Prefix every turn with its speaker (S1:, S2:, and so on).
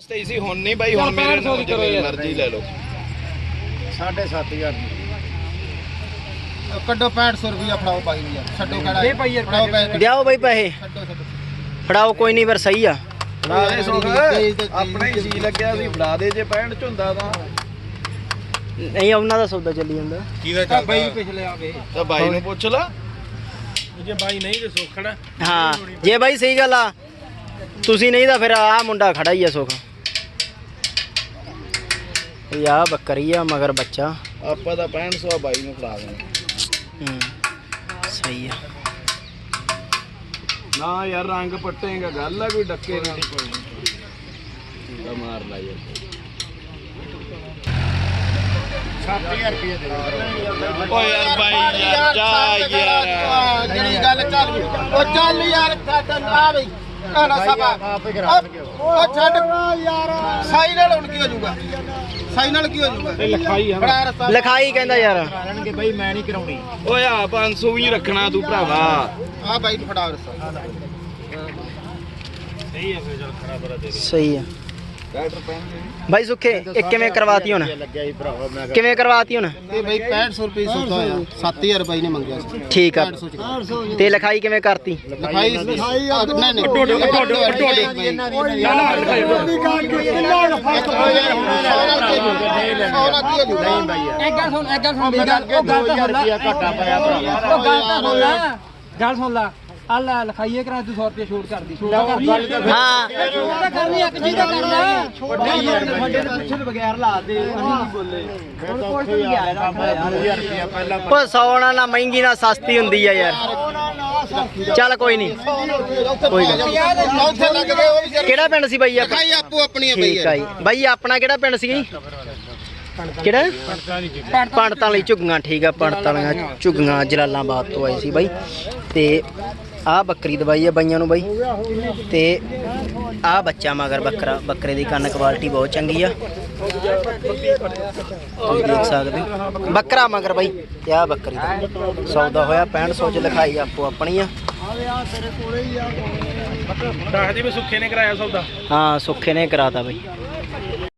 S1: ਸੀ ਹੁਣ ਨਹੀਂ ਬਾਈ ਹੁਣ ਮੇਰੇ ਨਾਲ ਜਿੰਨੀ ਮਰਜ਼ੀ ਲੈ ਲਓ।
S2: 7500 ਕੱਢੋ 6500 ਰੁਪਇਆ ਫੜਾਓ ਬਾਈ ਨੂੰ ਯਾਰ। ਛੱਡੋ ਕਿਹੜਾ
S3: ਦੇ ਭਾਈ ਯਾਰ
S2: ਫੜਾਓ ਪੈਸੇ।
S4: ਦਿਆਓ ਬਈ ਪੈਸੇ।
S2: ਛੱਡੋ ਛੱਡੋ।
S4: ਫੜਾਓ ਕੋਈ ਨਹੀਂ ਫਿਰ ਸਹੀ ਆ।
S1: ਫੜਾ ਦੇ ਸੁਖ ਆਪਣਾ ਹੀ ਸੀ ਲੱਗਿਆ ਸੀ ਫੜਾ ਦੇ ਜੇ ਪੈਣ ਝੁੰਦਾ ਤਾਂ।
S4: ਨਹੀਂ ਉਹਨਾਂ ਦਾ ਸੌਦਾ ਚੱਲੀ ਜਾਂਦਾ।
S2: ਕਿਹਦਾ
S3: ਬਾਈ ਪਿਛਲੇ ਆਵੇ
S1: ਤਾਂ ਬਾਈ ਨੂੰ ਪੁੱਛ ਲਾ।
S3: ਜੇ ਬਾਈ ਨਹੀਂ ਤੇ ਸੋਖਣਾ
S4: ਹਾਂ ਜੇ ਬਾਈ ਸਹੀ ਗੱਲ ਆ ਤੁਸੀਂ ਨਹੀਂ ਤਾਂ ਫਿਰ ਆ ਮੁੰਡਾ ਖੜਾ ਹੀ ਆ ਸੁਖ। ਇਹ ਆ ਬੱਕਰੀ ਆ ਮਗਰ ਬੱਚਾ।
S1: ਆਪਾਂ ਤਾਂ 6500 ਬਾਈ ਨੂੰ ਫੜਾ ਦੇਣਾ।
S4: ਹੂੰ ਸਹੀ ਆ।
S1: ਨਾ ਯਾਰ ਰੰਗ ਪੱਟੇਗਾ ਗੱਲ ਆ ਕੋਈ ਡੱਕੇ ਤਾਂ ਮਾਰ ਲਾ ਯਾਰ।
S2: 7000 ਰੁਪਇਆ ਦੇ
S1: ਓ ਯਾਰ ਬਾਈ ਯਾਰ ਜਾ ਯਾਰ।
S2: ਜਿਹੜੀ ਗੱਲ ਚੱਲ ਉਹ ਚੱਲ ਯਾਰ ਛੱਡ ਆ ਬਈ। ਨਾ ਸਭਾ। ਉਹ। ਛੱਡ। ਯਾਰ ਸਾਈ ਨਾਲ ਹੁਣ ਕੀ ਹੋ ਜਾਊਗਾ? ਸਾਈ ਨਾਲ ਕੀ ਹੋ ਜਾਊਗਾ?
S3: ਲਿਖਾਈ ਆ
S2: ਬੜਾ ਰਸਤਾ।
S4: ਲਿਖਾਈ ਕਹਿੰਦਾ ਯਾਰ।
S2: ਕਰਨਗੇ ਬਈ ਮੈਂ ਨਹੀਂ ਕਰਾਉਣੀ।
S1: ਓਏ ਆ 500 ਵੀ ਰੱਖਣਾ ਤੂੰ ਭਰਾਵਾ।
S2: ਆ ਬਾਈ ਨੂੰ ਫੜਾ ਰਸਤਾ।
S4: ਸਹੀ ਆ ਬਾਈ ਸੁੱਖੇ ਇਹ ਕਿਵੇਂ ਕਰਵਾਤੀ ਹੁਣ?
S2: ਲੱਗਿਆ ਜੀ ਭਰਾਵਾ ਮੈਂ
S4: ਕਿਵੇਂ ਕਰਵਾਤੀ ਹੁਣ?
S2: ਤੇ ਬਈ 6500 ਰੁਪਏ ਸੌਦਾ ਹੋਇਆ। 7000 ਰੁਪਏ ਨੇ ਮੰਗਿਆ ਸੀ।
S4: ਠੀਕ ਆ।
S2: 6500 ਚ
S4: ਤੇ ਲਿਖਾਈ ਕਿਵੇਂ ਕਰਤੀ?
S2: ਲਿਖਾਈ ਲਿਖਾਈ ਨਹੀਂ। ਨਹੀਂ। ਟੋਟੇ ਟੋਟੇ
S3: ਇੱਕ ਗੱਲ ਸੁਣ ਇੱਕ ਗੱਲ ਸੁਣ ਗੱਲ ਉਹ ਗੱਲ ਤਾਂ ਸੁਣ ਲੈ।
S2: ਘਾਟਾ ਪਾਇਆ ਭਰਾਵਾ।
S3: ਉਹ ਗੱਲ ਤਾਂ ਸੁਣ ਲੈ। ਗੱਲ ਸੁਣ ਲੈ। ਆ ਲੈ ਲਿਖਾਈਏ ਕਰਾ ਤੂੰ 100 ਰੁਪਏ ਛੋਟ ਕਰਦੀ। ਛੋਟ
S4: ਹਾਂ।
S3: ਛੋਟ ਤਾਂ ਕਰਨੀ ਇੱਕ ਚੀਜ਼ ਦਾ ਕਰਨਾ
S2: ਸਾਡੇ ਤੋਂ ਪੁੱਛੇ ਬਗੈਰ ਲਾ ਦੇ ਅਸੀਂ ਨਹੀਂ ਬੋਲੇ। ਹੁਣ ਕੁਝ ਨਹੀਂ ਗਿਆ 2000 ਰੁਪਇਆ ਪਹਿਲਾਂ
S4: ਉਹ ਸੌਣਾ ਨਾ ਮਹਿੰਗੀ ਨਾ ਸਸਤੀ ਹੁੰਦੀ ਆ ਯਾਰ। ਚੱਲ ਕੋਈ ਨਹੀਂ। ਕੋਈ ਗੱਲ ਨੀ।
S2: ਉੱਥੇ ਲੱਗ ਗਏ ਉਹ ਵੀ
S4: ਕਿਹੜਾ ਪਿੰਡ ਸੀ ਬਾਈ
S2: ਆਪੋ ਆਪਣੀ ਹੈ ਬਈ
S4: ਠੀਕ ਆ ਜੀ। ਬਾਈ ਆਪਣਾ ਕਿਹੜਾ ਪਿੰਡ ਸੀ ਜੀ? ਕਿਹੜਾ? ਪੰਡਤਾਂ ਲਈ ਝੁੱਗੀਆਂ ਠੀਕ ਆ ਪੰਡਤਾਂ ਵਾਲੀਆਂ ਝੁੱਗੀਆਂ ਜਲਾਲਾਬਾਦ ਤੋਂ ਆਈ ਸੀ ਬਾਈ। ਤੇ ਆਹ ਬੱਕਰੀ ਦਵਾਈ ਆ ਬਾਈਆਂ ਨੂੰ ਬਾਈ। ਤੇ ਆਹ ਬੱਚਾ ਮਗਰ ਬੱਕਰਾ ਬੱਕਰੇ ਦੀ ਕੰਨ ਕੁਆਲਿਟੀ ਬਹੁਤ ਚੰਗੀ ਆ। ਤੁਸੀਂ ਦੇਖ ਸਕਦੇ ਹੋ। ਬੱਕਰਾ ਮਗਰ ਬਾਈ ਤੇ ਆਹ ਬੱਕਰੀ ਦਾ। ਸੌਦਾ ਹੋਇਆ 6500 ਚ ਲਿਖਾਈ ਆਪੋ ਆਪਣੀ ਆ।
S3: ਦੱਸਦੀ ਵੀ ਸੁੱਖੇ ਨੇ ਕਰਾਇਆ ਸੌਦਾ।
S4: ਹਾਂ ਸੁੱਖੇ ਨੇ ਕਰਾਤਾ ਬਾਈ।